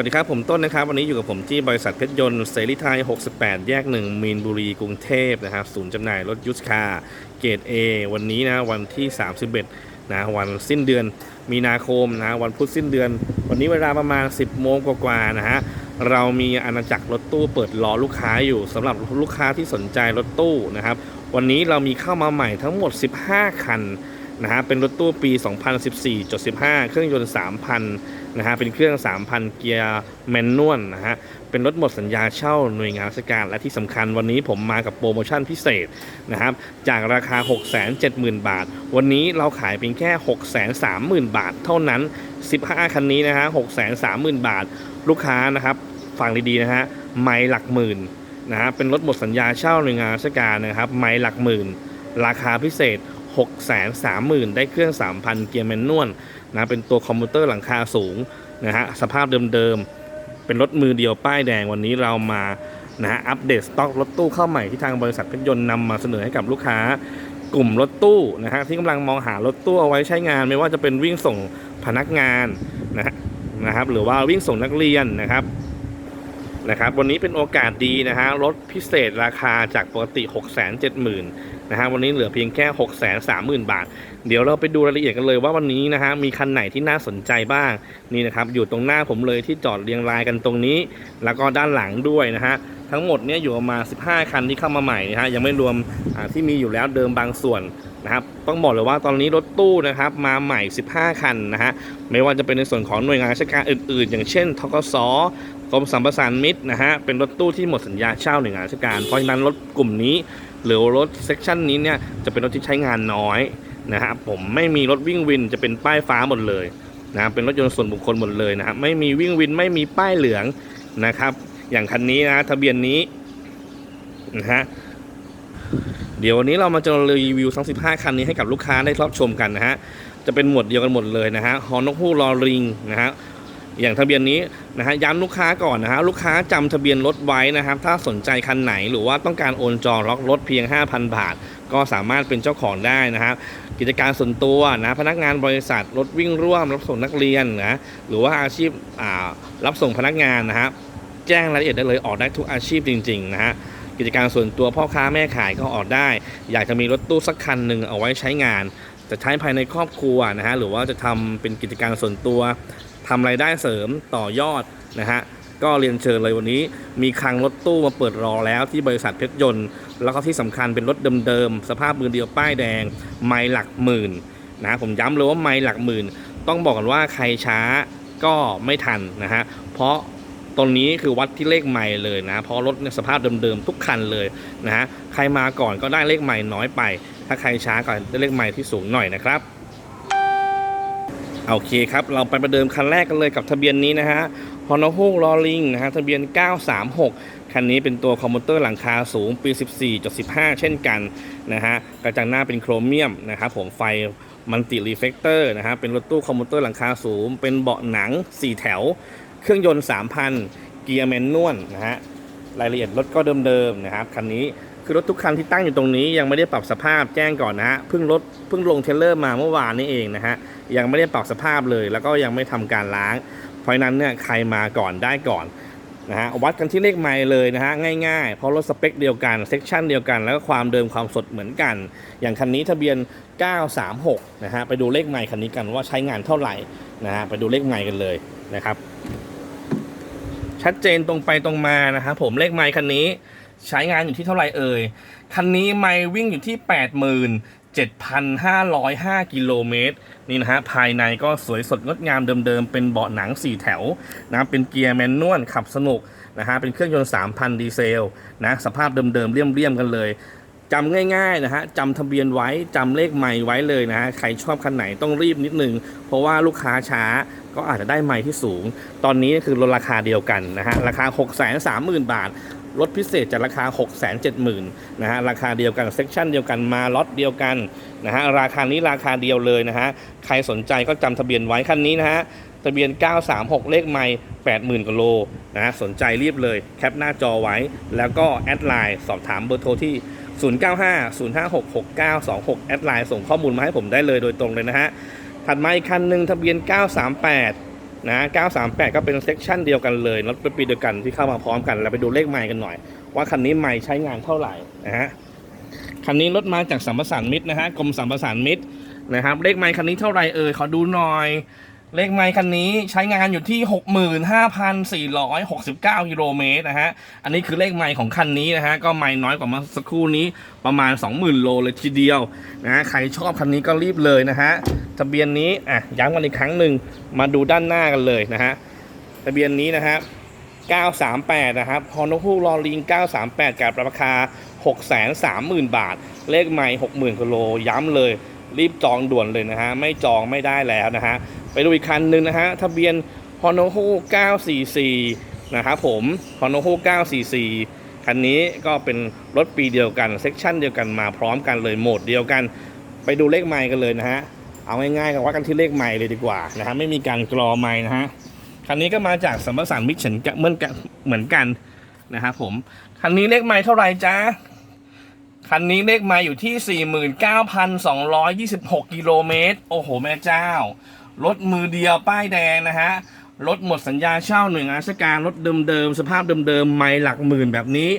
วัสดีครับ ผมต้นนะครับ วันนี้อยู่กับผมที่บริษัทเพชรยนต์เสรีไทย 68 แยก 1 มีนบุรีกรุงเทพนะครับ ศูนย์จำหน่ายรถยุสคาร์เกรด A วันนี้นะ วันที่ 31 นะ วันสิ้นเดือนมีนาคมนะ วันพุธสิ้นเดือน วันนี้เวลาประมาณ 10 โมงกว่าๆนะฮะเรามีอาณาจักรรถตู้เปิดรอลูกค้าอยู่สำหรับลูกค้าที่สนใจรถตู้นะครับ วันนี้เรามีเข้ามาใหม่ทั้งหมด 15 คันนะฮะเป็นรถตู้ปี 2014.15 เครื่องยนต์ 3,000 นะฮะเป็นเครื่อง 3,000 เกียร์แมนนวลนะฮะเป็นรถหมดสัญญาเช่าหน่วยงานราชการ และที่สำคัญวันนี้ผมมากับโปรโมชั่นพิเศษนะครับจากราคา 670,000 บาท วันนี้เราขายเพียงแค่ 630,000 บาท เท่านั้น 15 คันนี้นะฮะ630,000 บาท ลูกค้านะครับฟังดีๆนะฮะไม่หลักหมื่นนะฮะเป็นรถหมดสัญญาเช่าหน่วยงานราชการนะครับไม่หลักหมื่น ราคาพิเศษ 630,000 ได้เครื่อง 3,000 เกียร์แมนนวล นะเป็นตัวคอมพิวเตอร์หลังคาสูงนะฮะสภาพเดิมๆ เป็นรถมือเดียวป้ายแดงวันนี้เรามานะฮะอัปเดตสต็อกรถตู้เข้าใหม่ที่ทางบริษัทเพชรยนต์นำมาเสนอให้กับลูกค้ากลุ่มรถตู้นะฮะที่กำลังมองหารถตู้เอาไว้ใช้งาน ไม่ว่าจะเป็นวิ่งส่งพนักงานนะฮะนะครับหรือว่าวิ่งส่งนักเรียนนะครับนะครับวันนี้เป็นโอกาสดีนะฮะลดพิเศษราคาจากปกติ 6 7 0 0 0 0นะฮะวันนี้เหลือเพียงแค่ 6 3 0 0 0 0 บาท เดี๋ยวเราไปดูรายละเอียดกันเลยว่าวันนี้นะฮะมีคันไหนที่น่าสนใจบ้างนี่นะครับอยู่ตรงหน้าผมเลยที่จอดเรียงรายกันตรงนี้ แล้วก็ด้านหลังด้วยนะฮะทั้งหมดเนี่ยอยู่ประมาณ 15 คันที่เข้ามาใหม่นะฮะยังไม่รวมที่มีอยู่แล้วเดิมบางส่วนนะครับต้องบอกเลยว่าตอนนี้รถตู้นะครับมาใหม่ 15 คันนะฮะไม่ว่าจะเป็นในส่วนของหน่วยงานราชการอื่นๆ อย่างเช่นทกสกรมสัมปทานมิตรนะฮะเป็นรถตู้ที่หมดสัญญาเช่าหน่วยงานราชการเพราะฉะนั้นรถกลุ่มนี้ หรือรถเซกชันนี้เนี่ยจะเป็นรถที่ใช้งานน้อย นะครับผมไม่มีรถวิ่งวินจะเป็นป้ายฟ้าหมดเลยนะเป็นรถยนต์ส่วนบุคคลหมดเลยนะครับไม่มีวิ่งวินไม่มีป้ายเหลืองนะครับ อย่างคันนี้นะทะเบียนนี้นะฮะเดี๋ยววันนี้เรามาจะรีวิวทั้ง 15 คันนี้ให้กับลูกค้าได้รับชมกันนะฮะจะเป็นหมวดเดียวกันหมดเลยนะฮะฮอนกฮูกลอริงนะฮะ อย่างทะเบียนนี้นะฮะย้ำลูกค้าก่อนนะฮะลูกค้าจำทะเบียนรถไว้นะครับ ถ้าสนใจคันไหนหรือว่าต้องการโอนจองล็อกรถเพียง 5,000 บาท ก็สามารถเป็นเจ้าของได้นะครับกิจการส่วนตัวนะพนักงานบริษัทรถวิ่งร่วม รับส่งนักเรียนนะหรือว่าอาชีพรับส่งพนักงานนะฮะแจ้งรายละเอียดได้เลยออกได้ทุกอาชีพจริง ๆ นะฮะกิจการส่วนตัวพ่อค้าแม่ขายก็ออกได้ อยากจะมีรถตู้สักคันหนึ่งเอาไว้ใช้งาน จะใช้ภายในครอบครัวนะฮะหรือว่าจะทำเป็นกิจการส่วนตัว ทำรายได้เสริมต่อยอดนะฮะก็เรียนเชิญเลยวันนี้ มีคลังรถตู้มาเปิดรอแล้วที่บริษัทเพชรยนต์ แล้วก็ที่สำคัญเป็นรถเดิมๆ สภาพมือเดียวป้ายแดง ไม่หลักหมื่นนะผมย้ำเลยว่าไม่หลักหมื่น ต้องบอกกันว่าใครช้าก็ไม่ทันนะฮะเพราะตรงนี้คือวัดที่เลขใหม่เลยนะ เพราะรถเนี่ยสภาพเดิมๆทุกคันเลยนะฮะใครมาก่อนก็ได้เลขใหม่น้อยไป ถ้าใครช้าก็ได้เลขใหม่ที่สูงหน่อยนะครับ โอเคครับ เราไปประเดิมคันแรกกันเลยกับทะเบียนนี้นะฮะฮอนฮูกลอลิงนะฮะทะเบียน 936 คันนี้เป็นตัวคอมพิวเตอร์หลังคาสูงปี 14.15 เช่นกันนะฮะกระจังหน้าเป็นโครเมียมนะครับผมไฟมันติรีเฟกเตอร์นะฮะเป็นรถตู้คอมพิวเตอร์หลังคาสูง เป็นเบาะหนัง 4 แถว เครื่องยนต์ 3,000 เกียร์แมนนวลนะฮะรายละเอียดรถก็เดิมๆนะครับคันนี้ คือรถทุกคันที่ตั้งอยู่ตรงนี้ยังไม่ได้ปรับสภาพแจ้งก่อนนะฮะเพิ่งรถเพิ่งลงเทเลอร์มาเมื่อวานนี้เองนะฮะยังไม่ได้ปรับสภาพเลย แล้วก็ยังไม่ทำการล้าง เพราะฉะนั้นเนี่ยใครมาก่อนได้ก่อนนะฮะวัดกันที่เลขไมล์เลยนะฮะง่ายๆ เพราะรถสเปคเดียวกันเซกชันเดียวกัน แล้วก็ความเดิมความสดเหมือนกัน อย่างคันนี้ทะเบียน 936 นะฮะไปดูเลขไมล์คันนี้กันว่าใช้งานเท่าไหร่นะฮะไปดูเลขไมล์กันเลยนะครับ ชัดเจนตรงไปตรงมานะครับผมเลขไมล์คันนี้ ใช้งานอยู่ที่เท่าไหร่เอ่ย คันนี้ไมล์วิ่งอยู่ที่ 87,505 กิโลเมตร นี่นะฮะ ภายในก็สวยสดงดงามเดิมๆ เป็นเบาะหนัง 4 แถวนะเป็นเกียร์แมนนวลขับสนุกนะฮะ เป็นเครื่องยนต์ 3,000 ดีเซลนะสภาพเดิมๆเลี่ยมๆ กันเลยจำง่ายๆนะฮะจำทะเบียนไว้จำเลขไมล์ไว้เลยนะฮะใครชอบคันไหนต้องรีบนิดนึง เพราะว่าลูกค้าช้าก็อาจจะได้ไมล์ที่สูง ตอนนี้คือลดราคาเดียวกันนะฮะราคา 630,000 บาท ลดพิเศษจากราคา 670,000นะฮะราคาเดียวกันเซกชันเดียวกันมาล็อตเดียวกันนะฮะราคานี้ราคาเดียวเลยนะฮะใครสนใจก็จำทะเบียนไว้คันนี้นะฮะทะเบียน 936 เลขไม่80,000กว่าโลนะฮะสนใจรีบเลยแคปหน้าจอไว้ แล้วก็แอดไลน์สอบถามเบอร์โทรที่ 0950566926 แอดไลน์ส่งข้อมูลมาให้ผมได้เลยโดยตรงเลยนะฮะถัดมาอีกคันหนึ่งทะเบียน 938 นะ938 ก็เป็นเซกชันเดียวกันเลยรถเป็นปีเดียวกันที่เข้ามาพร้อมกันเราไปดูเลขไมล์กันหน่อย ว่าคันนี้ไมล์ใช้งานเท่าไหร่นะฮะคันนี้รถมาจากสัมปสานมิตรนะฮะกรมสัมปสานมิตรนะครับเลขไมล์คันนี้เท่าไหร่เอ่ยขอดูหน่อย เลขไมล์คันนี้ใช้งานอยู่ที่ 65,469กิโลเมตรนะฮะ อันนี้คือเลขไมล์ของคันนี้นะฮะ ก็ไมล์น้อยกว่าเมื่อสักครู่นี้ประมาณ 20,000 โลเลยทีเดียวนะะใครชอบคันนี้ก็รีบเลยนะฮะ ทะเบียนนี้ อะ ย้ำกันอีกครั้งหนึ่งมาดูด้านหน้ากันเลยนะฮะ ทะเบียนนี้นะฮะ938 นะครับฮอนฮูลอลิง 938 กับราคา 630,000 บาท เลขใหม่ 60,000กิโล ย้ำเลย รีบจองด่วนเลยนะฮะ ไม่จองไม่ได้แล้วนะฮะ ไปดูอีกคันหนึ่งนะฮะทะเบียนฮอนฮู944 นะครับผมฮอนฮู944 คันนี้ก็เป็นรถปีเดียวกันเซกชันเดียวกันมาพร้อมกันเลยโหมดเดียวกัน ไปดูเลขใหม่กันเลยนะฮะ เอาง่ายๆกันว่ากันที่เลขใหม่เลยดีกว่านะฮะไม่มีการกรอใหม่นะฮะคันนี้ก็มาจากสัมปสานมิตรเฉนกะเหมือนกันเหมือนกันนะครับผม คันนี้เลขไม้เท่าไหร่จ๊ะคันนี้เลขไม้อยู่ที่ 49,226 กิโลเมตร โอ้โห แม่เจ้า รถมือเดียวป้ายแดงนะฮะรถหมดสัญญาเช่าหน่วยงานราชการรถเดิมๆสภาพเดิมๆไม่หลักหมื่นแบบนี้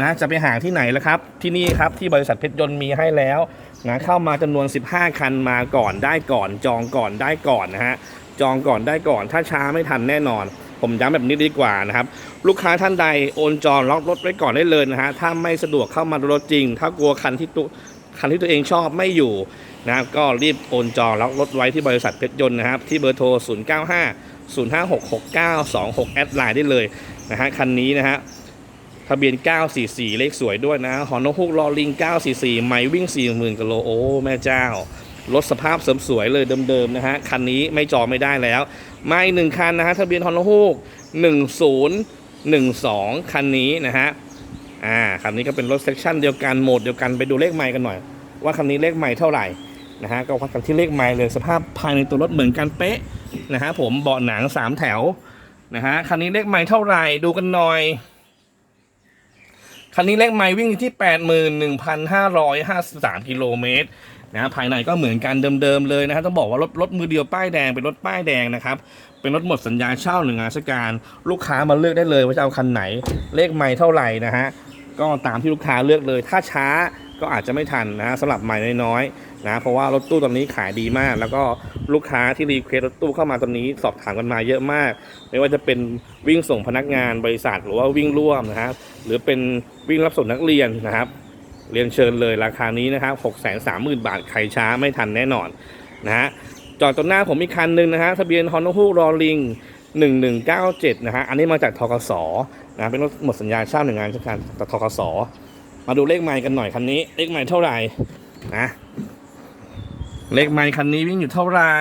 นะจะไปหาที่ไหนล่ะครับ ที่นี่ครับที่บริษัทเพชรยนต์มีให้แล้วนะเข้ามาจำนวน 15 คันมาก่อนได้ก่อน จองก่อนได้ก่อนนะฮะจองก่อนได้ก่อน ถ้าช้าไม่ทันแน่นอน ผมย้ำแบบนี้ดีกว่านะครับ ลูกค้าท่านใดโอนจองล็อกรถไว้ก่อนได้เลยนะฮะถ้าไม่สะดวกเข้ามาดูรถจริง ถ้ากลัวคันที่ตุ คันที่ตัวเองชอบไม่อยู่นะครับก็รีบโอนจองแล็อกรถไว้ที่บริษัทเพชรยนต์นะครับ ที่เบอร์โทร 095 0566926 แอดไลน์ได้เลยนะฮะคันนี้นะฮะทะเบียน 944 เลขสวยด้วยนะฮอนอฮุกลอลิง 944 ไม่วิ่ง 40,000กิโลโอ้แม่เจ้ารถสภาพเสริมสวยเลยเดิมๆนะฮะคันนี้ไม่จองไม่ได้แล้วมาอีกหนึ่งคันนะฮะทะเบียนฮอนอฮุก1012 คันนี้นะฮะ อ่าคันนี้ก็เป็นรถเซกชันเดียวกันโหมดเดียวกันไปดูเลขไมล์กันหน่อย ว่าคันนี้เลขไมล์เท่าไหร่นะฮะก็วัดกันที่เลขไมล์เลยสภาพภายในตัวรถเหมือนกันเป๊ะนะฮะผมเบาะหนัง3แถวนะฮะคันนี้เลขไมล์เท่าไหร่ดูกันหน่อยคันนี้เลขไมล์วิ่งอยู่ที่ 81,553กิโลเมตรนะฮะภายในก็เหมือนกันเดิมๆเลยนะฮะต้องบอกว่ารถรถมือเดียวป้ายแดงเป็นรถป้ายแดงนะครับ เป็นรถหมดสัญญาเช่าหนึ่งงานราชการ ลูกค้ามาเลือกได้เลยว่าจะเอาคันไหน เลขไมล์เท่าไหร่นะฮะก็ตามที่ลูกค้าเลือกเลย ถ้าช้าก็อาจจะไม่ทันนะสำหรับไมล์น้อยๆนะเพราะว่ารถตู้ตอนนี้ขายดีมาก แล้วก็ลูกค้าที่รีเควสรถตู้เข้ามาตอนนี้สอบถามกันมาเยอะมาก ไม่ว่าจะเป็นวิ่งส่งพนักงานบริษัทหรือว่าวิ่งร่วมนะฮะหรือเป็นวิ่งรับส่งนักเรียนนะครับ เรียนเชิญเลยราคานี้นะครับ6 3 0 0 0 0บาทใครช้าไม่ทันแน่นอนนะฮะ จอดตรงหน้าผมอีกคันหนึ่งนะฮะทะเบียนฮอน o ฮูรอลิง1197นะฮะอันนี้มาจากทกสนะเป็นรถหมดสัญญาเช่าหนึ่งงานราชการทกสมาดูเลขไมล์กันหน่อยคันนี้เลขไมล์เท่าไหร่นะเลขไมล์คันนี้วิ่งอยู่เท่าไหร่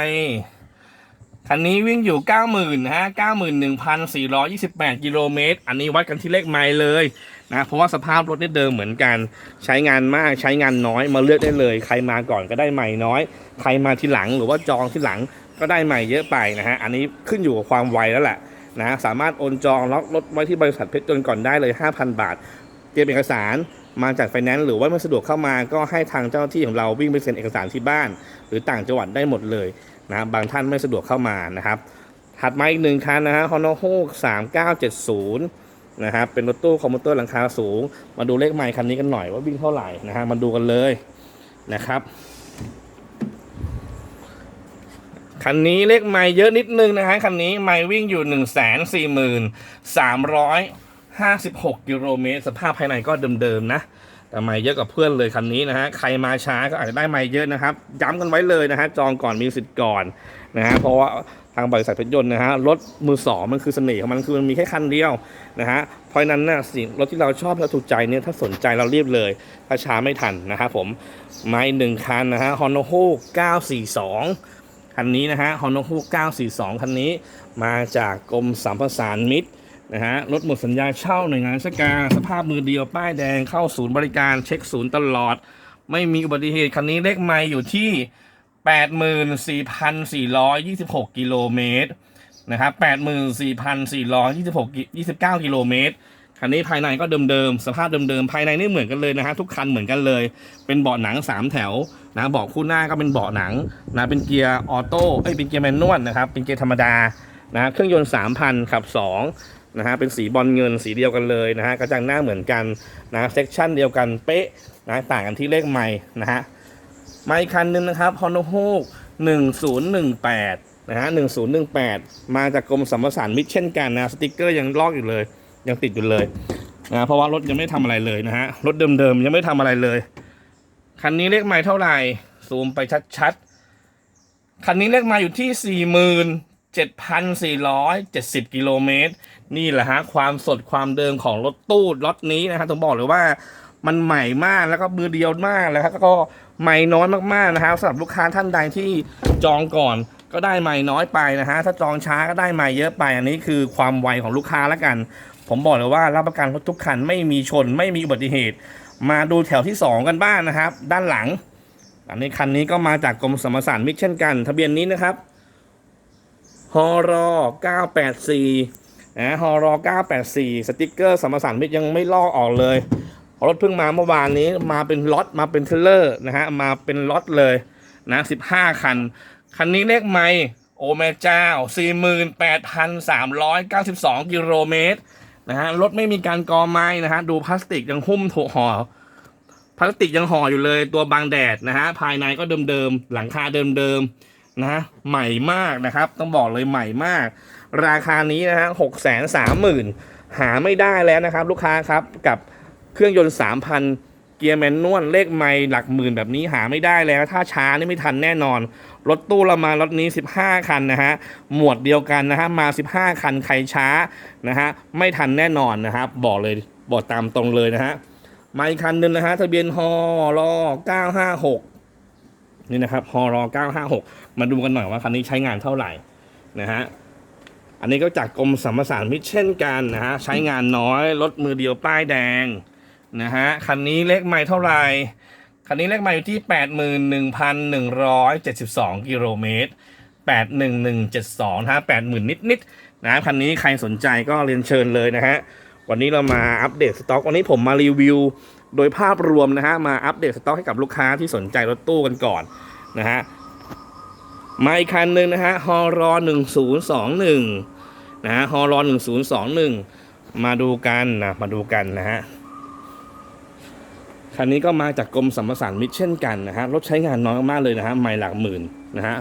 คันนี้วิ่งอยู่ 90,000นะฮะ91,428 กิโลเมตร อันนี้วัดกันที่เลขไมล์เลยนะ เพราะว่าสภาพรถนี่เดิมเหมือนกัน ใช้งานมาก ใช้งานน้อย มาเลือกได้เลย ใครมาก่อนก็ได้ใหม่น้อย ใครมาทีหลังหรือว่าจองทีหลังก็ได้ใหม่เยอะไปนะฮะ อันนี้ขึ้นอยู่กับความไวแล้วแหละนะ สามารถโอนจองล็อกรถไว้ที่บริษัทเพชรยนก่อนได้เลย 5,000 บาท เตรียมเอกสาร มาจากไฟแนนซ์หรือว่าไม่สะดวกเข้ามาก็ให้ทางเจ้าที่ของเราวิ่งไปเซ็นเอกสารที่บ้าน หรือต่างจังหวัดได้หมดเลยนะบบางท่านไม่สะดวกเข้ามานะครับถัดมาอีกหนึ่งคันนะฮะ Honda h o 3970นย์นะครับเป็นรถตู้คอมพิวเตอร์หลังคาสูง มาดูเลขไมล์คันนี้กันหน่อยว่าวิ่งเท่าไหร่นะฮะมาดูกันเลยนะครับคันนี้เลขไมล์เยอะนิดนึงนะฮะคันนี้ไมล์วิ่งอยู่1 4 3 5 6 กิโลเมตร สภาพภายในก็เดิมๆนะ แต่ไม่เยอะกว่าเพื่อนเลยคันนี้นะฮะ ใครมาช้าก็อาจจะได้ไม่เยอะนะครับ ย้ำกันไว้เลยนะฮะ จองก่อนมีสิทธิ์ก่อนนะฮะ เพราะว่าทางบริษัทเพชรยนต์นะฮะ รถมือสองมันคือเสน่ห์ของมันคือมันมีแค่คันเดียวนะฮะ เพราะนั้นนะสิ่งรถที่เราชอบเราถูกใจเนี่ย ถ้าสนใจเราเรียบเลย ถ้าช้าไม่ทันนะครับผม ไมาอีกหนึ่งคันนะฮะ Honda h o 942คันนี้นะฮะ Honda h o 942คันนี้มาจากกรมสัมปทานมิตร นะฮะรถหมดสัญญาเช่าหน่วยงานราชการสภาพมือเดียวป้ายแดงเข้าศูนย์บริการเช็คศูนย์ตลอด ไม่มีอุบัติเหตุคันนี้เลขไมล์อยู่ที่ 84,426 กิโลเมตรนะครับ84,426 29 กิโลเมตรคันนี้ภายในก็เดิมๆ สภาพเดิมๆ ภายในนี่เหมือนกันเลยนะฮะทุกคันเหมือนกันเลย เป็นเบาะหนัง 3 แถวนะเบาะคู่หน้าก็เป็นเบาะหนังนะเป็นเกียร์ออโต้เอ้ยเป็นเกียร์แมนนวลนะครับเป็นเกียร์ธรรมดานะฮะเครื่องยนต์ 3,000ขับ 2 นะฮะเป็นสีบอลเงินสีเดียวกันเลยนะฮะกระจังหน้าเหมือนกันนะเซกชันเดียวกันเป๊ะนะต่างกันที่เลขไม้นะฮะไมาอีกคันหนึงนะครับ Honda h o 1018นย์หนึ่งแปดนะฮะ1018มาจากกรมสัมปทานมิตรเช่นกันนะสติกเกอร์ยังลอกอยู่เลย ยังติดอยู่เลยนะเพราะว่ารถยังไม่ทำอะไรเลยนะฮะรถเดิมๆยังไม่ทำอะไรเลย คันนี้เลขไม้เท่าไหร่ซูมไปชัดๆคันนี้เลขไม้อยู่ที่สี่หมื่น 7,470 กิโลเมตร นี่แหละฮะ ความสดความเดิมของรถตู้รถนี้นะฮะต้องบอกเลยว่ามันใหม่มากแล้วก็มือเดียวมากแล้วก็ใหม่น้อยมากๆนะครับสำหรับลูกค้าท่านใดที่จองก่อนก็ได้ใหม่น้อยไปนะฮะถ้าจองช้าก็ได้ใหม่เยอะไป อันนี้คือความไวของลูกค้าแล้วกัน ผมบอกเลยว่ารับประกันรถทุกคันไม่มีชนไม่มีอุบัติเหตุ มาดูแถวที่ 2 กันบ้างนะครับ ด้านหลัง อันนี้คันนี้ก็มาจากกรมสมรสารมิตรเช่นกัน ทะเบียนนี้นะครับ ฮร984นะฮอร984 สติกเกอร์สมรสารมิตรยังไม่ลอกออกเลยรถเพิ่งมาเมื่อวานนี้มาเป็นล็อตมาเป็นเทเลอร์นะฮะมาเป็นล็อตเลยนะ15 คัน คันนี้เลขไม่โอแม่เจ้า48,392 กิโลเมตรนะฮะรถไม่มีการกอไม้นะฮะดูพลาสติกยังหุ้มถูกห่อพลาสติกยังห่ออยู่เลยตัวบางแดดนะฮะภายในก็เดิมๆหลังคาเดิมๆ นะ ใหม่มากนะครับ ต้องบอกเลยใหม่มาก ราคานี้นะฮะหกแสนสามหมื่นหาไม่ได้แล้วนะครับ ลูกค้าครับกับเครื่องยนต์สามพันเกียร์แมนนวลเลขไม่หลักหมื่นแบบนี้หาไม่ได้แล้ว ถ้าช้านี่ไม่ทันแน่นอน รถตู้เรามารถนี้ 15 คันนะฮะ หมวดเดียวกันนะฮะ มา 15 คันใครช้านะฮะ ไม่ทันแน่นอนนะครับ บอกเลยบอกตามตรงเลยนะฮะ ไมาอีกคันหนึ่งนะฮะ ทะเบียนฮอรอ956 นี่นะครับฮอรอ956 มาดูกันหน่อยว่าคันนี้ใช้งานเท่าไหร่นะฮะอันนี้ก็จากกรมสัมปทานมิตรเช่นกันนะฮะใช้งานน้อยรถมือเดียวป้ายแดงนะฮะคันนี้เลขไม่เท่าไหร่คันนี้เลขไม่อยู่ที่ 81,172 กิโลเมตร 81172นะฮะ80,000 นิดๆนะคันนี้ใครสนใจก็เรียนเชิญเลยนะฮะวันนี้เรามาอัปเดตสต็อก วันนี้ผมมารีวิว โดยภาพรวมนะฮะมาอัปเดตสต็อกให้กับลูกค้าที่สนใจรถตู้กันก่อนนะฮะมาอีกคันหนึ่งนะฮะฮอรอหนึ่งศูนย์สองหนึ่งนะฮะฮอรอหนึ่งศูนย์สองหนึ่งมาดูกันนะมาดูกันนะฮะคันนี้ก็มาจากกรมสัมปทานมิตรเช่นกันนะฮะรถใช้งานน้อยมากเลยนะฮะไม่หลักหมื่นนะฮะ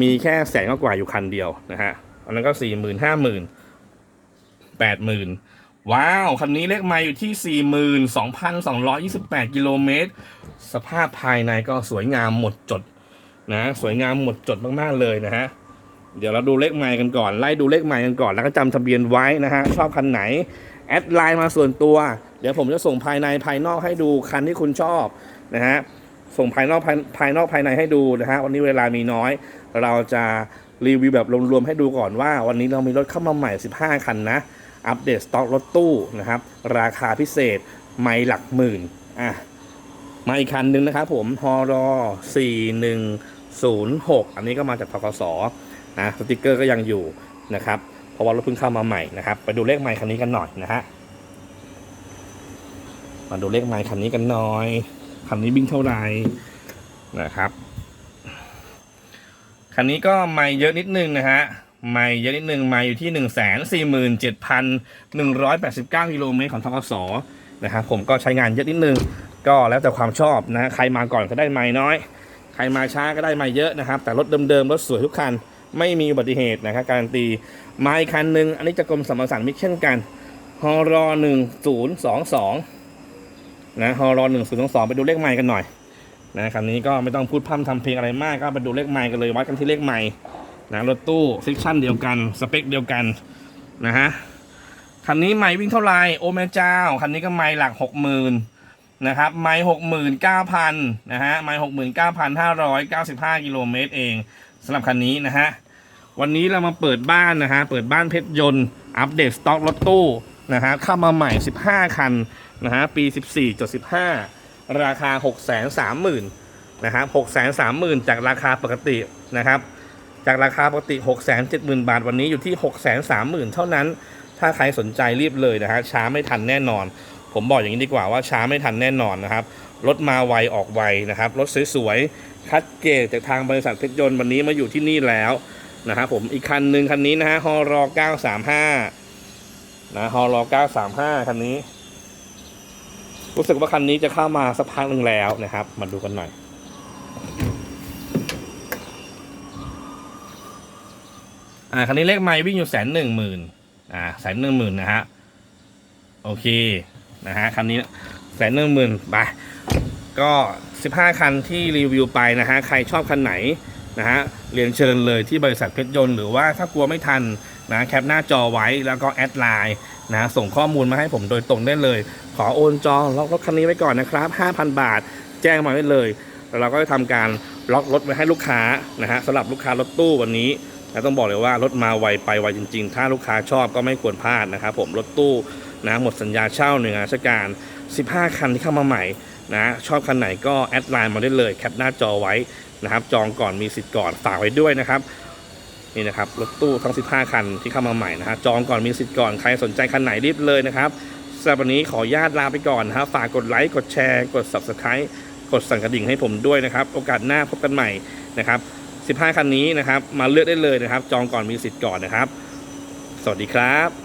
มีแค่แสนกว่าอยู่คันเดียวนะฮะอันนั้นก็สี่หมื่นห้าหมื่นแปดหมื่น ว้าว คันนี้เลขไมาอยู่ที่สี่หมื่นสองพันสองร้อยี่สิบแปดกิโลเมตร สภาพภายในก็สวยงามหมดจดนะ สวยงามหมดจดมาก ๆ เลยนะฮะ เดี๋ยวเราดูเลขไมล์กันก่อน ไล่ดูเลขไมล์กันก่อน แล้วก็จำทะเบียนไว้นะฮะ ชอบคันไหน แอดไลน์มาส่วนตัว เดี๋ยวผมจะส่งภายในภายนอกให้ดูคันที่คุณชอบนะฮะ ส่งภายนอกภาภายนอกภายในให้ดูนะฮะ วันนี้เวลามีน้อย เราจะรีวิวแบบรวมๆให้ดูก่อนว่า วันนี้เรามีรถเข้ามาใหม่ 15 คันนะ อัปเดตสต็อกรถตู้นะครับ ราคาพิเศษไม่หลักหมื่นอะมาอีกคันหนึ่งนะครับผมฮอรอ4106 อันนี้ก็มาจากพกสนะสติกเกอร์ก็ยังอยู่นะครับ เพราะว่ารถเพิ่งเข้ามาใหม่นะครับ ไปดูเลขไมล์คันนี้กันหน่อยนะฮะมาดูเลขไมล์คันนี้กันหน่อยคันนี้วิ่งเท่าไหร่นะครับคันนี้ก็ไม่เยอะนิดนึงนะฮะ ไม่เยอะนิดนึงม่อยู่ที่หนึ่งแสนสี่หมื่นเจ็ดพันหนึ่งร้อยแปดสิบเก้ากิโลเมตรของทกสนะครับผมก็ใช้งานเยอะนิดนึง ก็แล้วแต่ความชอบนะใครมาก่อนก็ได้ไม่น้อย ใครมาช้าก็ได้ไม่เยอะนะครับ แต่รถเดิมๆรถสวยทุกคันไม่มีอุบัติเหตุนะครับการันตีมาอีกคันหนึ่งอันนี้จะกรมสมรสารมิตรเช่นกันฮอรอหนึ่งศูนย์สองสองนะฮอรอหนึ่งศูนย์สองสองไปดูเลขไมล์กันหน่อยนะคันนี้ก็ไม่ต้องพูดพร่ำทำเพลงอะไรมากก็ไปดูเลขไมล์กันเลยวัดกันที่เลขไมล์ นะรถตู้เซกชันเดียวกัน สเปคเดียวกันนะฮะคันนี้ไมล์วิ่งเท่าไหร่โอแม่เจ้าคันนี้ก็ไมล์หลักหกหมื่นนะครับไมล์หกหมื่นเก้าพันนะฮะไมล์หกหมื่นเก้าพันห้าร้อยเก้าสิบห้ากิโลเมตรเองสำหรับคันนี้นะฮะวันนี้เรามาเปิดบ้านนะฮะเปิดบ้านเพชรยนต์อัปเดตสต็อกรถตู้นะฮะเข้ามาใหม่ 15 คันนะฮะปี 14.15 ราคา 6 3 0 0 0 0นะครับ6 3 0 0 0 0 จากราคาปกตินะครับ จากราคาปกติ 6 7 0 0 0 0 บาทวันนี้อยู่ที่ 6 3 0 0 0 0 เท่านั้น ถ้าใครสนใจรีบเลยนะฮะช้าไม่ทันแน่นอน ผมบอกอย่างนี้ดีกว่าว่าช้าไม่ทันแน่นอนนะครับรถมาไวออกไวนะครับรถสวยๆคัดเกรดจากทางบริษัทเพชรยนต์วันนี้มาอยู่ที่นี่แล้วนะครับผมอีกคันหนึ่งคันนี้นะฮะฮอร935นะฮอร935 คันนี้ รู้สึกว่าคันนี้จะเข้ามาสักพักหนึ่งแล้วนะครับ มาดูกันหน่อย อ่าคันนี้เลขไมล์วิ่งอยู่แสนหนึ่งหมื่นอ่าแสนหนึ่งหมื่นนะฮะโอเคนะฮะคันนี้แสนหนึ่งหมื่นไปก็สิบห้าคันที่รีวิวไปนะฮะใครชอบคันไหนนะฮะเรียนเชิญเลยที่บริษัทเพชรยนต์หรือว่าถ้ากลัวไม่ทันนะแคปหน้าจอไว้แล้วก็แอดไลน์นะส่งข้อมูลมาให้ผมโดยตรงได้เลย ขอโอนจองล็อกรถคันนี้ไว้ก่อนนะครับ 5,000 บาทแจ้งมาไว้เลย แล้วเราก็จะทำการล็อกรถไว้ให้ลูกค้านะฮะสำหรับลูกค้ารถตู้วันนี้ นะต้องบอกเลยว่ารถมาไวไปไวจริง ๆ ถ้าลูกค้าชอบก็ไม่ควรพลาดนะครับผมรถตู้นะหมดสัญญาเช่าหนึ่งราชการ 15 คันที่เข้ามาใหม่นะชอบคันไหนก็แอดไลน์มาได้เลยแคปหน้าจอไว้นะครับ จองก่อนมีสิทธิ์ก่อนฝากไว้ด้วยนะครับนี่นะครับรถตู้ทั้ง 15 คันที่เข้ามาใหม่นะฮะจองก่อนมีสิทธิ์ก่อนใครสนใจคันไหนรีบเลยนะครับสำหรับวันนี้ขอญาตลาไปก่อนนะครับฝากกดไลค์กดแชร์ กด subscribe กดสั่นกระดิ่งให้ผมด้วยนะครับ โอกาสหน้าพบกันใหม่นะครับ 15 คันนี้นะครับ มาเลือกได้เลยนะครับ จองก่อนมีสิทธิ์ก่อนนะครับ สวัสดีครับ